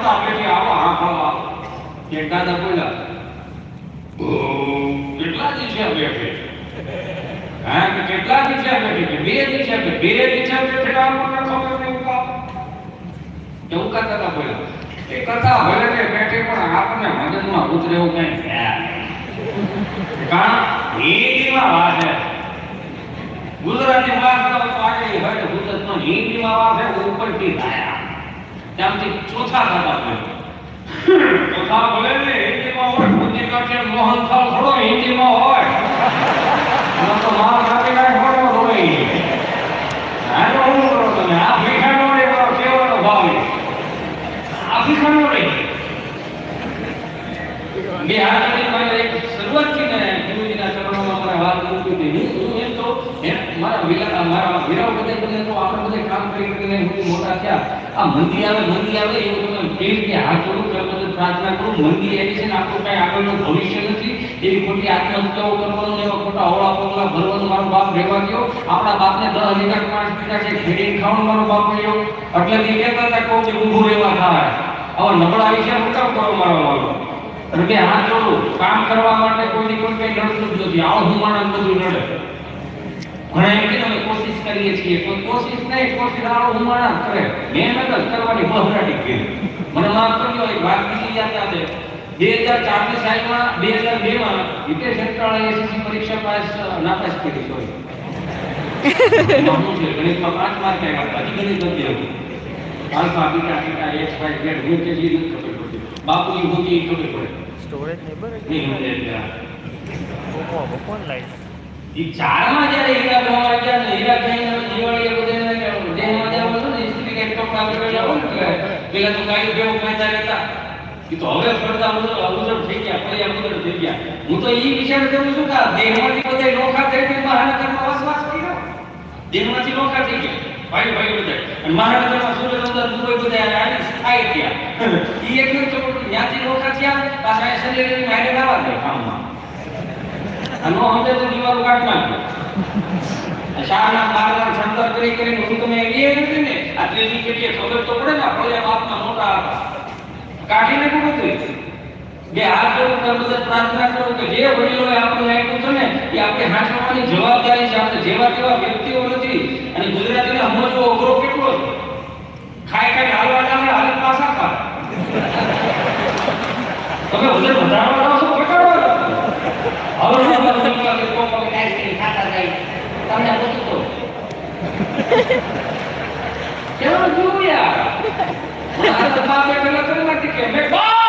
કરતા બેઠી આવો હા ખાવા એક દાદા બોલ્યા "ઓ, કેટલા દિવસે બેઠે હા કે કેટલા દિવસે બેઠી કે બે દિવસે બે બે દિવસે બેઠે આપણને ખબર નહીં કામ એવું કહેતા હતા બોલ્યા એ કથા ભલે ને બેઠે પણ આપણને મગજમાં ઉતરે એવું કઈ છે નહીં. કારણ હિન્દીમાં વાત છે ગુજરાતી વાત તો પાડી હોય ગુજરાતમાં હિન્દીમાં વાત છે ઉપરથી થાય ત્યાંથી ચોથા ગામમાં ગયો ચોથા ભલે ને, હિન્દીમાં હોય, બુદ્ધિ કાઢે મોહનથાળ થોડો, હિન્દીમાં હોય. તો માર કાપી આ કેવાનો ભાવ આ ભીખાનો રે એક શરૂઆતથી ને ગુરુજીના ચરણોમાં મને વાત મૂકી હતી કામ બાપ રહેવા એટલે કહું કે નબળા વિશે કામ કરો મારો કે હાથ જોડું. કામ કરવા માટે કોઈની કોઈ કઈ નડતું જ નથી. આવો હું માણસ બધું નડે. ઘણા એમ કે અમે કોશિશ કરીએ છીએ. પણ કોશિશ નહીં કોશિશ આવો હું માણા કરે. મહેનત જ કરવાની બહરાટી કરી. મને માફ કરજો એક વાત બીજી યાદ આવે. બે હજાર ચારની સાલમાં બે હજાર બે માં હિતેશ અંતરાળે એસએસસી પરીક્ષા પાસ નાપાસ કરી સોરી. ગણિતમાં પાંચ માર્ક આવ્યા. હજી ગણિત નથી આવ્યું alpha beta theta X Y Z હું કે જી નથી ખબર પડતી. બાપુની ભૂતિ ઈ ખબર પડે. સ્ટોરેજ નહીં નહીં સમજે એટલે આ. ઓપો ફોન લાઈન ઈ ચારમાં જ્યારે હીરા ગણવા ગયા ને હીરા ખાઈને અમે દિવાળીએ બધાને દેહમાં જવાનું હતું ને ઇસ્ત્રી કાંઈક કપડાં પહેરેલા હોય ને એટલે પેલા તો કાંઈ ભેગું ખાતા રહેતા ઈ તો હવે પડદા ઉજળ ઉજળ થઈ ગયા ફળિયા ઉજળ થઈ ગયા હું તો ઈ વિચાર કરું છું કે આ દેહમાંથી બધા નોખા થઈ થઈ મહાનગરમાં વસવાટ કર્યો દેહમાંથી નોખા થઈ ગયા ભાઈ ભાઈ બધા અને મહાનગરમાં સુરેન્દ્રનગર મુંબઈ બધા આવી સ્થાયી થયા ઈ એકદમ તો ત્યાંથી નોખા થયા પાછા અહીંયા શરીરની મારે લાવવા દે કામમાં આનો સમજે તો દીવાલ કાઢ નાખજો શાહના મારના સંતર કરી કરીને હું તમે એવી નથી ને આ ત્રીજી પેઢીએ ખબર તો પડે ને આપણે બાપના મોટા હતા કાઢી નાખ્યું હતું બે હાથ જોડું ને પ્રાર્થના કરું કે જે વડીલોએ આપણને આપ્યું છે ને એ આપણે હાચવવાની જવાબદારી છે. આપણે જેવા તેવા વ્યક્તિઓ નથી. અને ગુજરાતીને સમજવો અઘરો કેટલો છે. ખાઈ ખાઈ હાલવા જાવ હાલ પાછા ખા તમે વજન વધારવા તમને પૂછું તો કેવું જોવું યાર બાપ પેલા કરી નાખી કે મેં બા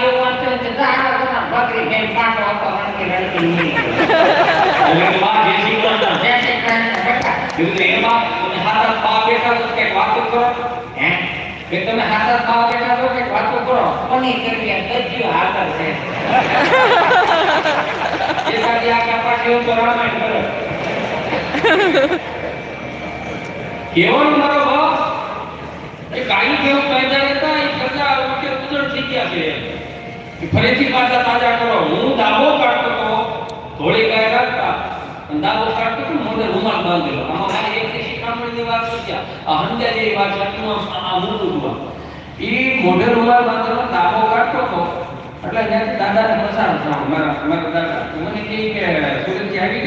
એવું બેટા એમાં હાથ બા બેઠા કે વાત કરો. હે? કે તમે હાથર બા બેઠા છો કે વાતો કરો? કોની કરવી આ ગજ્યું હાથ છે. એકાદી આગા પાછી તો રામાયણ કરો. કેવળ મારો બાપ? એ કાઈ કેવું પેદા હતા એ પ્રજા વખતે ઉજળ થઈ ગયા છે. કે ફરીથી પાછા તાજા કરો. હું દાવો કાઢતો તો ધોળી ગાય રાખતા. દાવો કાઢતો હતો મોઢે રૂમાલ બાંધેલો. આમાં મારી એક શિખામણની વાત આ હંડ્યા જેવી વાત છે આટલું આ મોટું રૂમાલ ઈ મોઢે રૂમાલ બાંધેલો દાવો કાઢતો તો. એટલે ત્યાંથી દાદાને પસાર થવા મારા મારા આવી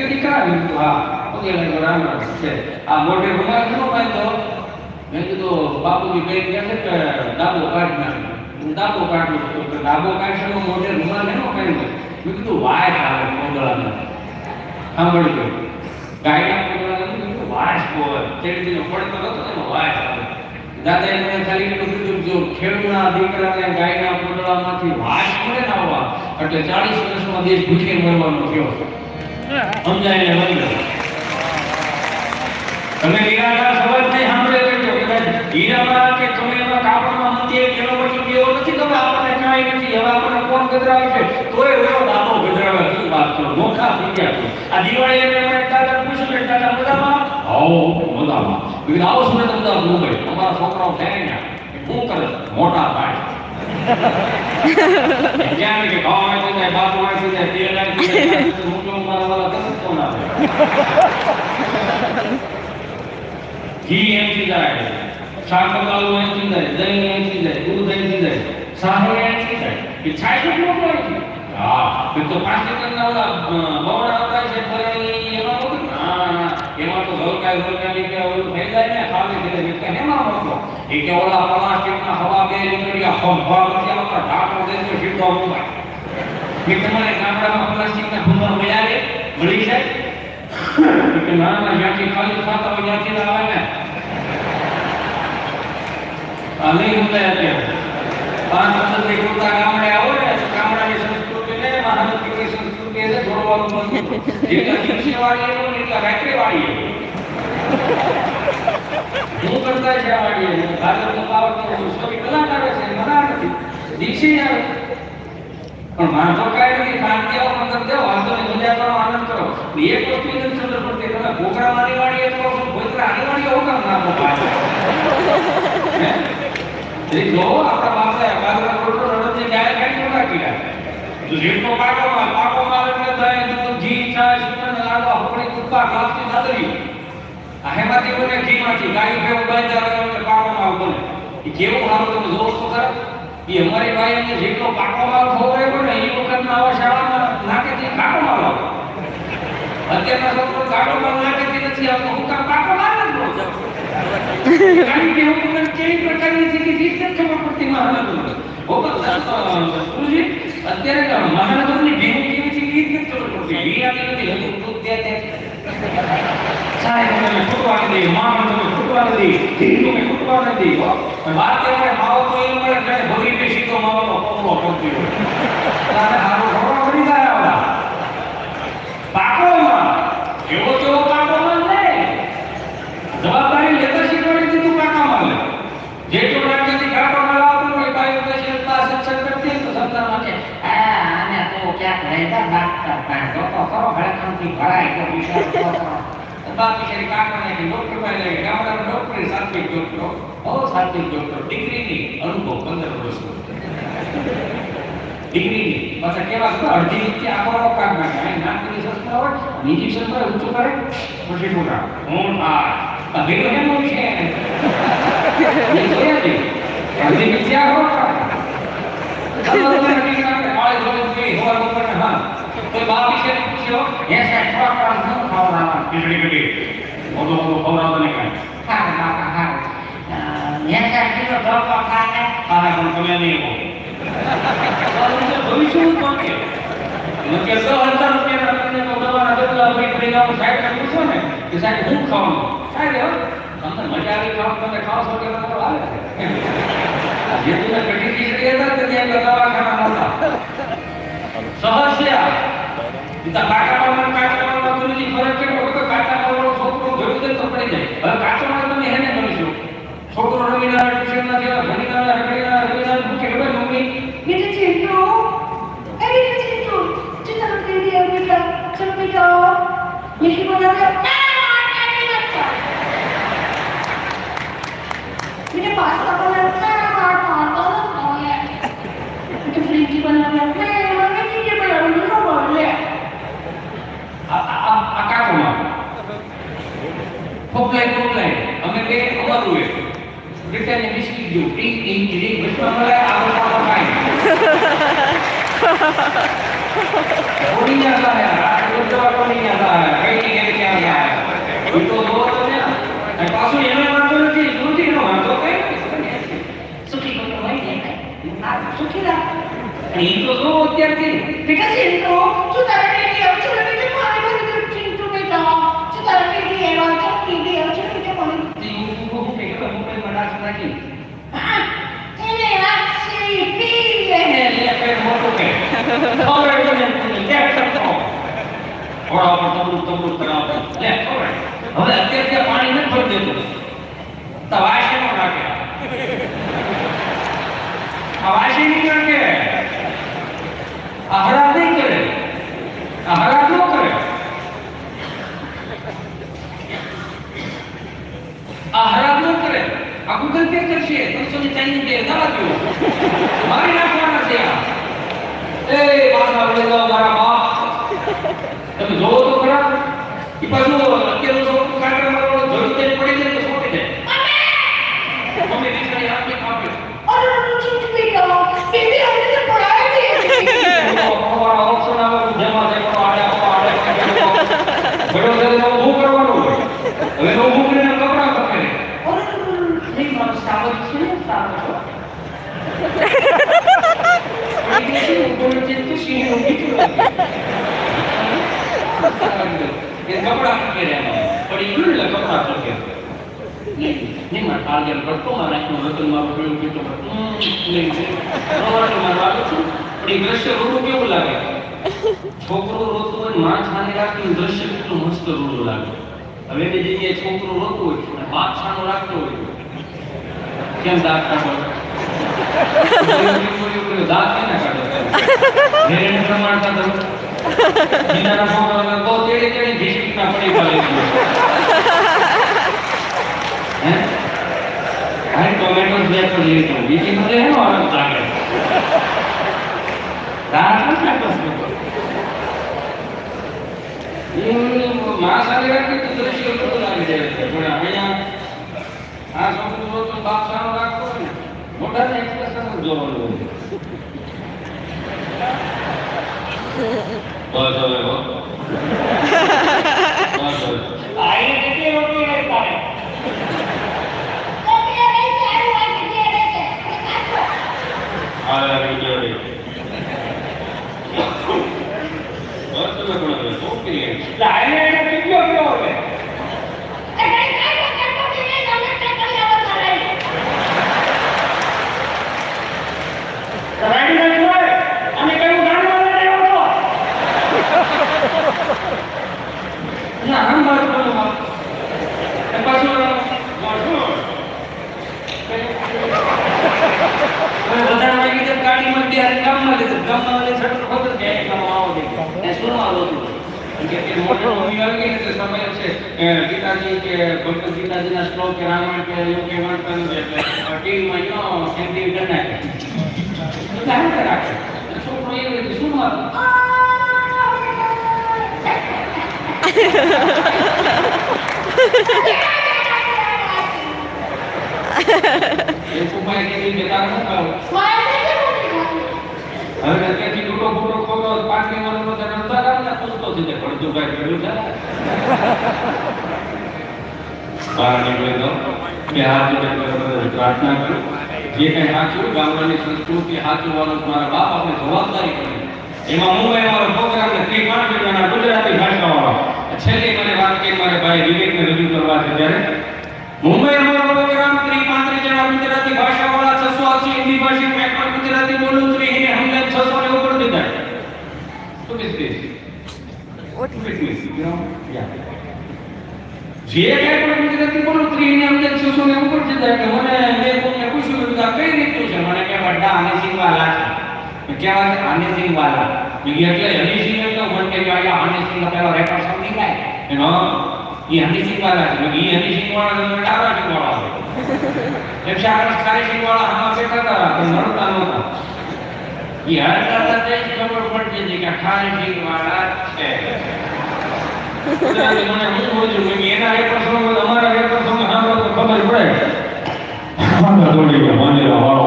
મેં કીધું બાપુજી કઈ કહે છે કાઢી નાખ્યો દાબો કાઢું છું, તો દાબો કાઢશો મોઢે રૂમાલ એનો બાંધ્યો? મેં કીધું, વાય આવે મોગળામાં સાંભળી ગયો વાસ બોલ તેડીનો પડતો હતો એનો વાસ આવે. દાદાએ મને ખાલી એટલું કીધું જો ખેડૂતના દીકરાને ગાયના પોદળામાંથી વાસ મળે ને આવવા, એટલે ચાલીસ વર્ષમાં તમે નિરાકાર કે ભાઈ હીરામાં કે તમે કાપડમાં નથી મતલબ નથી. હવે આપણને કોણ ગજરાવે છે? તોય કરો? નોખા થઈ આ દિવાળી એને મજામાં આવો મજામાં બીજું આવો સુરત અમદાવાદ મુંબઈ અમારા છોકરાઓ છે ને શું કરે છે? મોટા ભાઈ જ્યાં કે ઘઉં વાંચી જાય બાપ વાંચી જાય તેલ વાંચી જાય મોટો મારા વાળા તરત ફોન આવે ઘી એમથી જાય શાક પકાવવું અહીંથી જાય દહીં અહીંથી જાય દૂધ અહીંથી જાય સાહે અહીંથી જાય એ છાશ જ મોકલો અહીંથી હા એ તો પાંચ લીટરના ઓલા અ, બમણા આવતા છે ફરી એમાં મોકલો ના ના, એમાં તો ગલકા ગલકા કે ઓલું થઈ જાય ને ખાલી ધીરે ધીરે કે એમાં મોકલો એ કે ઓલા પ્લાસ્ટિકના હવા બે નીકળ્યા હવા નથી આવતા ઢાંકણું દેજો સીધો મુકાય કે તમારે ગામડામાં પ્લાસ્ટિકના ભૂંગા મળ્યા રે મળી જાય કે ના ના જ્યાંથી ખાલી થતા હોય ત્યાંથી જ આવે ને આ નહીં મુકાય અત્યારે પાંચ પદ્ધતિ કુર્તા ગામડે આવો જોડવાનું બંધ જેટલા દિવસે વાંધો કાંઈ નથી શાંતિ કરો આનંદ કરો એક વસ્તુ તમે ઘોઘરા મારી વાળી એ કહો છો હોકમ ના આપણા બાપે બાજરા રોટલો રડતી ગાય કાઢી મોટા કીડા તો જેટલો પાકો પાકો હોળી કુપ્પા ઘાસની નાદરી આ હેમાંથી બને ઘીમાંથી ગાય ભેગું બાંધી આવે એટલે પાકો માલ બને એ કેવું સારું તમે જોવો છો ખરા એ અમારી બાઈને જેટલો પાકો માલ ખવડાવ્યો ને એ વખતના આવા શાળામાં નાકેથી કાકો માલ આવે અત્યારના છોકરો કાકો માલ નાકેથી નથી આવતો હું કામ પાકો માલ જ બોલું કારણ કે હું તમને કેવી પ્રકારની સ્થિતિ થી જ ખબર પડતી મહાનગર ગુરુજી અત્યારે મહાનગરની ભીમ કેવી છે એ જ નથી ખબર પડતી ભી આપી નથી હજુ દૂધ દે चाहे तुम्हें खुटवा नदी मां में खुटवा नदी हिंदू में खुटवा नदी भारतीय में माओ तो इन पर भगरी पेशी तो माओ ભડકમથી ભરાય તો વિચાર તો કરો તો બાપ બિચારી કાકાને કે ડોક્ટર પાસે લઈ ગયા. ગામડાનો ડોક્ટર સાત્વિક ડોક્ટર બહુ સાત્વિક ડોક્ટર ડિગ્રીની અનુભવ પંદર વર્ષનો ડિગ્રીની પાછા કેવા ખબર અડધી નીચે આખો કામ નાખે અહીં નાકની સંસ્થા હોય ઇન્જેક્શન પર ઊંચું કરે પછી મોટા હું આ આ ભેગું એનું છે એ જોયા છે અડધી નીચે આખો કામ ચાલો તમે નક્કી નાખે કાળે જોડે જોઈ હવા બપોરે હા કોઈ બા વિશે પૂછ્યો હે સાહેબ થોડા કામ શું ખાવડાવવા ખીચડી કઢી મોટો મોટો ખવડાવતો નહીં કાંઈ હા બાપા હા હે સાહેબ કીધો ધોકો ખાને હા હા પણ તમે નહીં કહો ભવિષ્યનું કોણ કે કે સો હજાર રૂપિયા તમને તો દવાના બદલા ભાઈ ભેગા સાહેબ ને પૂછો ને કે સાહેબ હું ખાવાનું સાહેબ હો તમને મજા આવી ખાવ તમે ખાવ છો કે તમારો હાલે છે જે તમે કઢી ખીચડી હતા તે ત્યાં દવાખાના નહોતા સહસ્યા ઈતા કાકા મામા કાચા મામા ગુરુજી ફરક કેટલો હતો કાચા મામા છોકરો જોયું તો પડી જાય. હવે કાચો મામા તમે હેને ગણીશું છોકરો રમીના ટ્યુશન ના એ તો તો પાછું એનો વાંધો નથી વાંધો કઈ Suki અને એ તો જો અત્યારથી. ઠીક છે Tú te ઓળા પર તબલું તબલું કરાવ લે ખબર હવે અત્યારે ત્યાં પાણી નથી ભરી દેતું તો વાસી નો નાખે આ વાસી નહીં નાખે આ હરાબ નહીં કરે આ હરાબ ન કરે આ હરાબ ન કરે આ ગૂગલ પે કરશે ત્રણસો ને ચાલીસ બે દવા દો મારી નાખવાના છે આ એ પાછા વળી જાઓ મારા બાપ તમે જોવો તો ખરા એ પાછું અત્યારનો છોકરો કાંટા મારવાનો જરૂર તે પડી જાય તો છોડી જાય મમ્મી બિચારી આપને કાપે અરે ચૂપ બેટા બેબી અમને તો પડાય દે અમારા ઓપ્શન આવે જેમાં જે પણ આડે આડે બડો દરે નો હું કરવાનો હવે નો હું કરીને કપડા પકડે અરે નહીં મારો સાવર છે સાવર એ બેટી ઉપર જે તું સીને ઉભી કાળજર કરતો મારે આંખનું રતન મારું પેલું પીઠું પર હમ, નહીં છે. રવાડે મારું આવ્યું છું. પણ એ દ્રશ્ય રૂડું કેવું લાગે છોકરો રોતું હોય ને માં છાને રાખી ને દ્રશ્ય કેટલું મસ્ત રૂડું લાગે હવે એની જગ્યાએ છોકરો રોતું હોય અને બાપ છાનો રાખતો હોય કેમ દાંત કાઢો દાંત કેના કાઢો હેરેન પ્રમાણતા તમે જીનાના છોકરાઓને બહુ તેડી તેડી બિસ્કિટના પડી ખાલી હે? હાઈ ટોમેટો તો જ જોવાનું હોય. बस अब वो बस आई कितने रोटी रहता है ಆದ್ರೆ ವಿಡಿಯೋಡಿ ವರ್ತನೆ ಕೊಡಬೇಕು ಹೋಗ್ತೀನಿ ರಾಯಣ್ಣ હવે વધારે વાગી જાય ગાડીમાં ત્યારે ગામમાં લીધું. ગામમાં વાળી શટર ખબર કે અહીં ગામમાં આવો દે. એ શું આવો તું? કે કે મોટી મમ્મી આવી ગઈ એટલે સમય છે ગીતાજી કે ભગવદ ગીતાજીના શ્લોક કે રામાયણ કે એવું કે નથી એટલે ટીવીમાં યો સેન્ટિંગ કરી નાખે એટલે હાલ રાખે છોકરો એવી રીતે શું મારું એ કુમાર કેવી કે તારે શું કરવું હવે ત્યાંથી લૂટો ફૂટો ખોટો પાંચમી વર્ષનો તને રમતા રાખ ને પૂછતો થઈ જાય પડતું કાંઈ કર્યું છે બહાર નીકળી દો કે હાથ જોડે કરીને પ્રાર્થના કરું જે કંઈ સાચું ગામડાની સંસ્કૃતિ સાચું વાળું મારા બાપ આપણે જવાબદારી કરી એમાં મુંબઈ મારો પ્રોગ્રામ ને ત્રી પાંચ મહિનાના ગુજરાતી ભાષાવાળો છેલ્લી મને વાત કરી મારે ભાઈ વિવેકને રજૂ કરવા છે ત્યારે મુંબઈ અમારો પ્રોગ્રામ ત્રી પાંત્રીસ જણા ગુજરાતી ભાષાવાળા છસો અસી હિન્દી ભાષી મેં પણ ગુજરાતી બોલું ત્રી એને હમને છસો ને ઉપર દીધા શું કહીશ this? What is this? You know? Yeah. જે કાંઈ પણ ગુજરાતી બોલું ત્રી એને હમને છસો ને ઉપર દીધા એટલે મને મેં કોઈને પૂછ્યું મેં કીધું આ કઈ રીતનું છે મને કે બધા આને સિંગવાલા છે મેં કહેવા છે આને સિંગવાલા મેં કીધું એટલે હની સિંહ એટલે મને કે આ આને સિંહ પેલો રેકોર્ડ સમજી જાય એનો એ હની સિંહ વાળા છે એ હની સિંહ વાળા છે મને ડાબા સિંહ વાળા આઠ સારી સિંહ વાળા આમાં બેઠા હતા પણ નડતા નહોતા એ હરતા હતા જ ખબર પડતી હતી કે સિંહ વાળા છે મને એના રેકોર્ડ સમજો અમારા તો ખબર પડે waro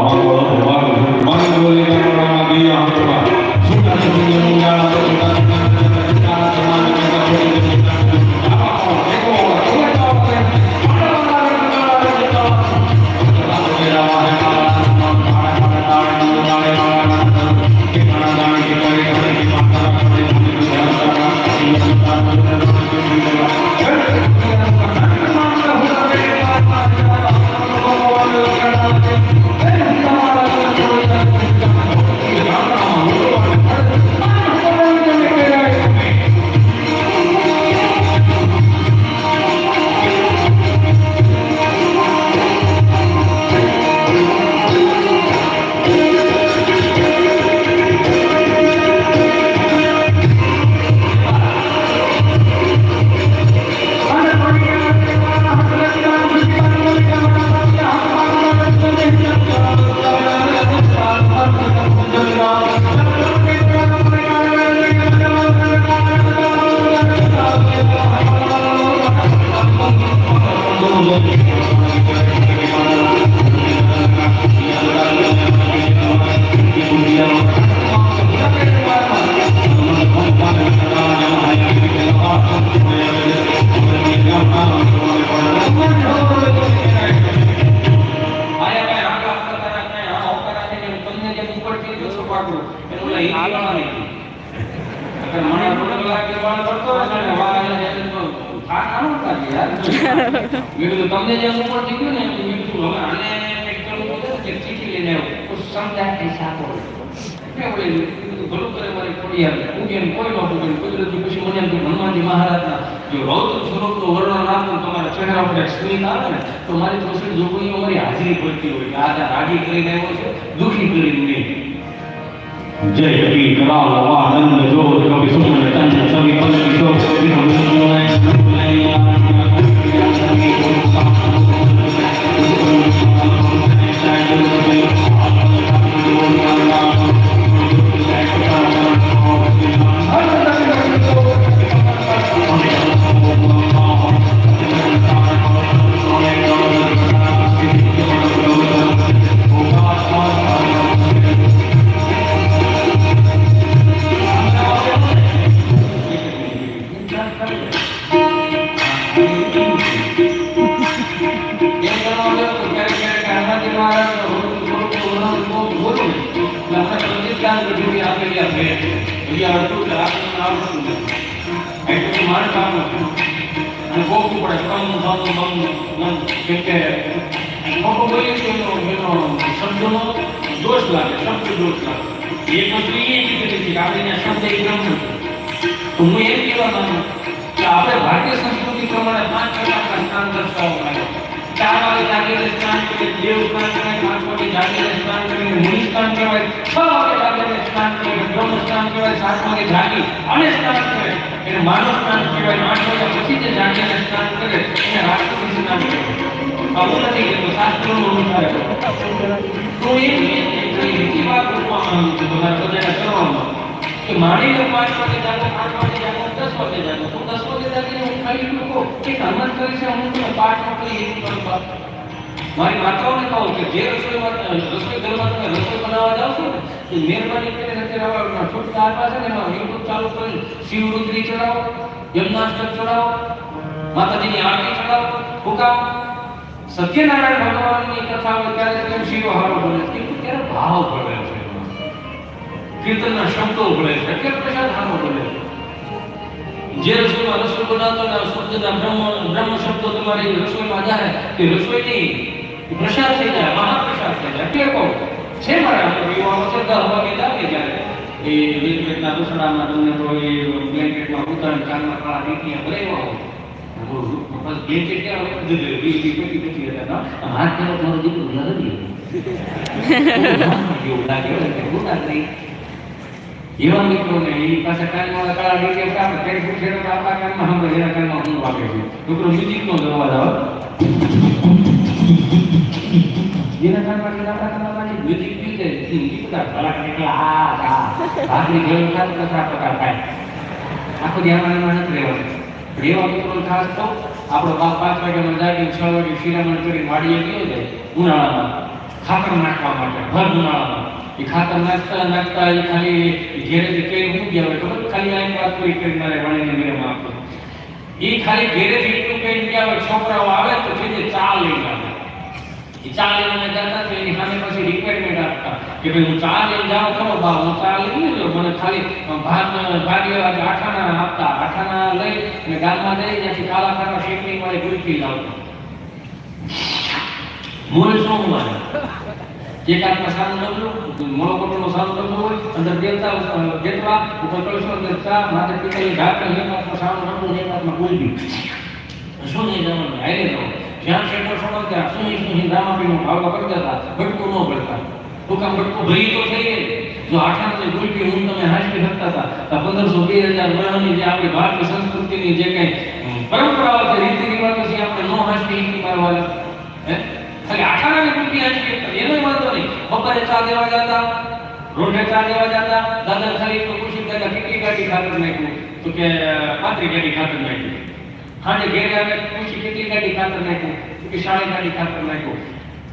એમ કે હનુમાનજી મહારાજના જો રૌદ્ર સ્વરૂપનું વર્ણન આપું તમારા ને, તો મારી થોડી જોગણીઓ મારી હાજરી પડતી હોય આ રાજી કરીને દુઃખી કરીને નહીં. દોષ લાગે શબ્દ દોષ લાગે એક વસ્તુ એ કીધી હતી કે આપણે અહીંયા શબ્દ એક બ્રહ્મ તો હું એમ કહેવા માંગુ કે આપણે ભારતીય સંસ્કૃતિ પ્રમાણે પાંચ પ્રકારના સ્નાન દર્શાવવામાં આવે ચાર વાગે જાગીને સ્નાન કરીએ દેવ સ્નાન કરાય પાંચ વાગે જાગીને સ્નાન કરીને મુનિ સ્નાન કરાય છ વાગે જાગીને સ્નાન કરીને બ્રહ્મ સ્નાન કરાય સાત વાગે જાગી અને સ્નાન કરે એને માનવ સ્નાન કહેવાય આઠ વાગ્યા પછી જે જાગીને સ્નાન કરે એને રાષ્ટ્રપતિ સ્નાન કહેવાય આવું નથી કે શાસ્ત્રોનું અનુસાર તો એ રીતિ વાત રૂપમાં છે તમારે બધાને કરવામાં કે માની લો પાંચ વાગે જાગો આઠ વાગે જાગો દસ વાગે જાગો તો દસ વાગે જાગીને હું ખાલી લોકો કે હનુમાન કરી છે હું તમે પાઠ ન કરી એવી કરું બાપ મારી માતાઓને કહું કે જે રસોઈમાં રસોઈ ઘરમાં તમે રસોઈ બનાવવા જાઓ છો ને એ મહેરબાની કરીને અત્યારે આવા છૂટકા આપવા છે ને એમાં યુટ્યુબ ચાલુ કરીને શિવરુદ્રી ચડાવો યમનાષ્ટક ચડાવો માતાજીની આરતી ચડાવો હુકામ સત્યનારાયણ ભગવાનની કથા હોય ત્યારે તેમ શિવ હારો બને છે કેમ કે ત્યારે ભાવ ભળે છે એમાં. કીર્તનના શબ્દો ભળે છે એટલે પ્રસાદ હારો બને છે જે રસોઈમાં રસોઈ બનાવતો ને શુદ્ધના બ્રહ્મ બ્રહ્મ શબ્દો તમારી રસોઈમાં જાય તે રસોઈ નહીં એ પ્રસાદ થઈ જાય મહાપ્રસાદ થઈ જાય એટલે કહું છે મારા યુવાનો છે દસ વાગે જાગે જ્યારે એ રેલવેના રસોડામાં તમને તો એ બ્લેન્કેટમાં ઉતારીને કાનમાં કાળા ટીકીયા ભરેવા હોય બસ બે ચેટિયા હોય તો જુદું વી વી પેટી પેટી હતા ના હાથ કેવો તમારો દીકરો યાદ નથી એવું લાગે કે મોટા ને એની પાસે કાનમાં કાળા ડીકે કામ કઈ પૂછે તો આપણા કાનમાં હમ એના કાનમાં હું વાગે છે. છોકરો મ્યુઝિક નો અવાજ આવે એના કાનમાં કે આપણા કાનમાં વાગે મ્યુઝિક પી જાય ગીતકાર ભલા નીકળા આ આ ભાખરી જેવું ખાત કચરા પ્રકાર થાય. આખું ધ્યાન નથી રહેવાનું. રેવા મિત્રો ખાસ તો આપણો બાપ પાંચ વાગ્યામાં જાગી છ વાગે શિરામણ કરી વાડીએ ગયો જાય ઉનાળામાં. ખાતર નાખવા માટે, ભર ઉનાળામાં. એ ખાતર નાખતા નાખતા એ ખાલી ઘેરે કઈ હું ગયા હોય ખબર ખાલી આ વાત પૂરી કરી મારે વાણીને મેરે આપો એ ખાલી ઘેરેથી એટલું કઈ ગયા હોય છોકરાઓ આવે તો છે ચા લઈને આવે એ ચા લઈને જતા તો એની સામે પછી રિક્વાયરમેન્ટ આપતા કે ભાઈ હું ચા લઈને જાઉં ખરો બા હું ચા લઈને લો મને ખાલી ભાત ભાત લેવા આઠાના આપતા આઠાના લઈ અને ગામમાં જઈ ત્યાંથી કાલા કાલા શેકની વાળી ગુલફી લાવતા મૂળ શું એક હાથમાં સારું ડબલું મોળો કોટોનો સારું ડબલું હોય, અંદર દેવતા દેતવા ઉપર કળશો અંદર ચા, માથે પીતળની ઢાંકણ એક હાથમાં સારું ને એક હાથમાં ગુલફી શું નહીં જવાનું? હારે રહો. જ્યાં શેઠો છોડો ત્યાં. સુની સુની રામાપીનો ભાવવા કરતા હતા ભટકું ન પડતા દુકાન ભટકું ભરી તો થઈ જો આઠાની ગુલપી હું તમે હાંસી શકતા હતા તો પંદરસો બે હજાર વર્ષની જે આપણી ભારતીય સંસ્કૃતિની જે કંઈ પરંપરાઓ છે રીતિ રિવાજો છે, આપણે નો ઈકી મારવાના હે? ખાલી આઠાની ગુલપી હાંસી શકતા એનો વાંધો નહીં બપોરે ચા દેવા જતા રોડે ચા દેવા જતા દાદા ખાલી એટલું પૂછી દાદા કેટલી ગાડી ખાતર નાખ્યું તો કે પાંત્રી ગાડી ખાતર નાખ્યું હાજે ઘેરે આવે પૂછી કેટલી ગાડી ખાતર નાખ્યું તો કે શાળી ગાડી ખાતર નાખ્યું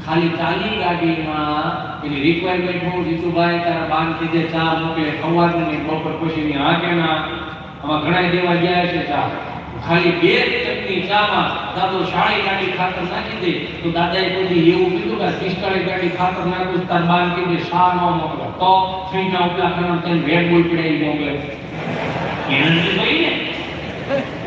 ખાલી ચાલી ગાડીમાં એની રિક્વાયરમેન્ટ હું જીતુભાઈ તારા બાન કીધે ચા મોકલે ખવાનું ને બપોર પછીની હાકેના આમાં ઘણા દેવા ગયા છે ચા ખાલી બે ચટણી ચામાં દાદો શાળી ગાડી ખાતર નાખી દે તો દાદાએ કોઈ એવું કીધું કે પિસ્તાળી ગાડી ખાતર નાખું તાર બાન કીધે શા ન મોકલે તો ફ્રીના ઉપલા ખરણ તેને રેડ બુલ પડાવી મોકલે એને જોઈએ ને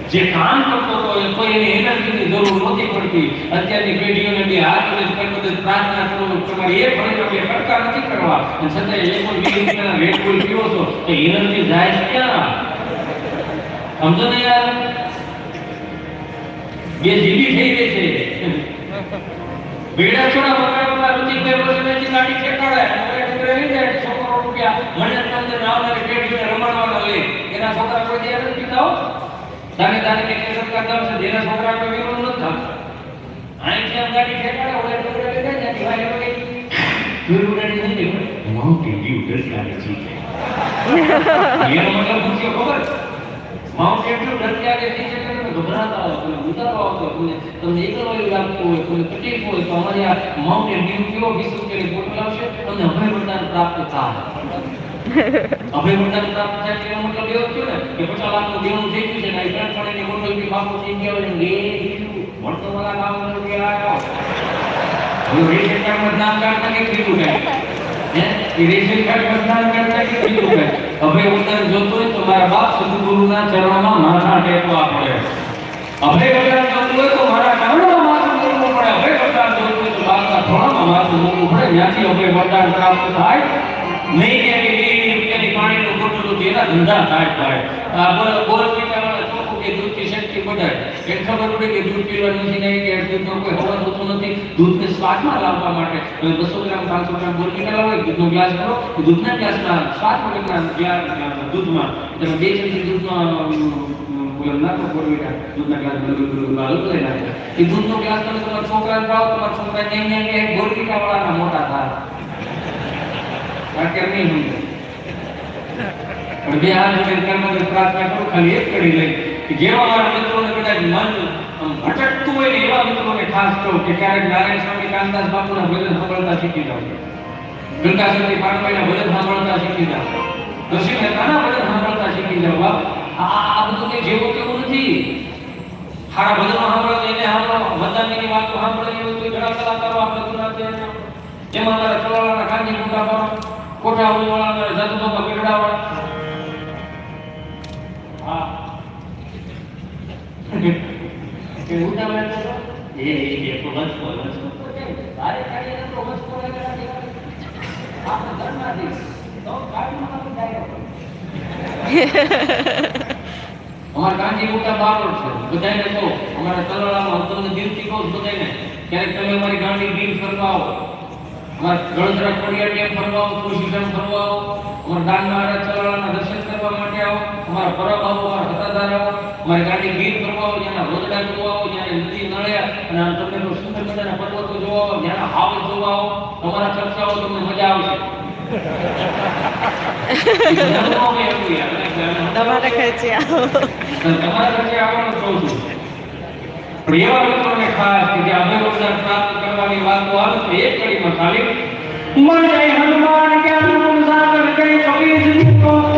જે કામ કરતો હતો એ કોઈ એને એનર્જીની જરૂર નહોતી પડતી અત્યારની પેઢીઓને બે હાથ અને પગ બધે પ્રાર્થના કરો તમારે એ ફરી બે ખડકા નથી કરવા અને છતાં એ પણ વીસ રૂપિયાના રેડ બુલ પીવો છો તો એનર્જી જાય છે ક્યાં સમજો ને યાર બે જીબી થઈ ગઈ છે. બેડા છોડા બગાડવા ઋતિકભાઈ વર્ષની ગાડી ચેકાડે હવે લઈ જાય છોકરો રૂપિયા. મને તમને આવનારી પેઢીને રમાડવાના લે એના છોકરા કોઈ દે નથી પીતા હો. દાને દાને કે કેસર કરતા હશે જેના છોકરા કોઈ વિરોધ નથી થતો. આઈ આમ ગાડી ચેકાડે ઓલે છોકરા લઈ જાય ત્યાંથી ભાઈ લોકો દુર્ગુડાની નથી વ્યૂ દરિયાની ચીજ એનો મતલબ શું ખબર? માઉન્ટ દરિયાની ચીજ એટલે તમે ગભરાતા હોય તમે ઉતારો આવતો તમને તમને એકલો લાગતું હોય તમને તકલીફ હોય તો અમારી આ માઉન્ટેન વ્યૂ કેવો વીસ રૂપિયાની બોટલ આવશે તમને અભય વરદાન પ્રાપ્ત થાય અભય વરદાન પ્રાપ્ત થાય એનો મતલબ એવો થયો ને કે પચાસ લાખનું દેવું થઈ ગયું છે ને ત્રણ પાણીની બોટલ બી બાપુ થઈ ગયા હોય ને એ વાળા કામ કરી આવ્યો હવે રેશન કાર્ડ નામ કાઢતા કે કીધું કાંઈ? હે? એ રેશન કાર્ડ કરતા કે કીધું કે હવે ઉત્તર જોતો હોય તો મારા બાપ સદગુરુના ચરણમાં માથા ટેકવા પડે. હવે વરદાન જોતું હોય તો મારા ચરણમાં માથું મૂકવું પડે. હવે વરદાન જોતું હોય તો બાપના થોડામાં માથું મૂકવું પડે. ત્યાંથી હવે વરદાન પ્રાપ્ત થાય. નહીં કે પાણીનું બોટલું જેના ધંધા થાય થાય. બોલ બોલ પીટાવાળા ચોખ્ખું કે દૂધથી શક્તિ બધાય એક ખબર પડી કે દૂધ પીવાનું નથી નહીં કે દૂધનો કોઈ હવા હોતું નથી દૂધને સ્વાદમાં લાવવા માટે તમે બસો ગ્રામ પાંચસો ગ્રામ બોલ પીટા લાવો એક દૂધનો ગ્લાસ કરો તો દૂધના ગ્લાસમાં સ્વાદ વગરના ગ્લાસ દૂધમાં તમે બે ચમચી દૂધમાં બોલ નાખો બોલ પીટા દૂધના ગ્લાસ હલકો લઈ નાખો એ દૂધનો ગ્લાસ તમે તમારા છોકરાને પાવો તમારા છોકરા જેમ જેમ કે બોલ પીટાવાળાના મોટા થાય કારણ કે નહીં સમજે પણ બે હાથ જોડીને કર્મની પ્રાર્થના કરું ખાલી એક કરી લઈ જેવા મારા મિત્રોને કદાચ મન ભટકતું હોય એવા મિત્રોને ખાસ કહું કે ક્યારેક નારાયણ સ્વામી કામદાસ બાપુના ભજન સાંભળતા શીખી જાઓ. ગંગાસરની પાટવાઈના ભજન સાંભળતા શીખી જાઓ. નરસિંહ મહેતાના ભજન સાંભળતા શીખી જાઓ. આ બધું કે જેવું તેવું નથી. સારા ભજન સાંભળો એને સાંભળો મતદાનની વાતો સાંભળવાની હોય તો ઘણા કલાકારો આપણે ગુજરાતી જેમાં તારા ચલાવાના કાંજી મોટા પર કોઠા ઉલવાળા જાદુ બાબા પીવડાવાળા હા. કે મોટા વાળા તો એ એ તો તારે કાઢીને તો બસ પર આપણે ધર્માથી તો અમારા કાંજી મોટા બારોડ છે કહો અમારા બધાને ક્યારેક તમે અમારી ગાંડી ફરવા આવો અમારા ગણતરા ખોડિયા ડેમ ફરવા આવો કૃષિ ફરવા આવો અમાર દાન મહારાજ ચલાવાના દર્શન કરવા માટે આવો અમારા પરબ આવો અમારા હતાદાર આવો અમારી ગાડી ગીર ફરવા આવો જ્યાં રોજડા જોવા આવો જ્યાં નદી નળ્યા અને આમ તમને તો સુંદર મજાના પર્વતો જોવા આવો જ્યાં હાવ જોવા આવો અમારા ચર્ચાઓ તમને મજા આવશે. તમારે ખેંચી આવો તમારા વચ્ચે આવવાનું કહું છું એવા મિત્રોને ખાસ કે જે અભિનંદન પ્રાપ્ત કરવાની વાતો આવે તો એક કડીમાં ખાલી મન જય હનુમાન કે અનુસાર કરી કવિ જીવકો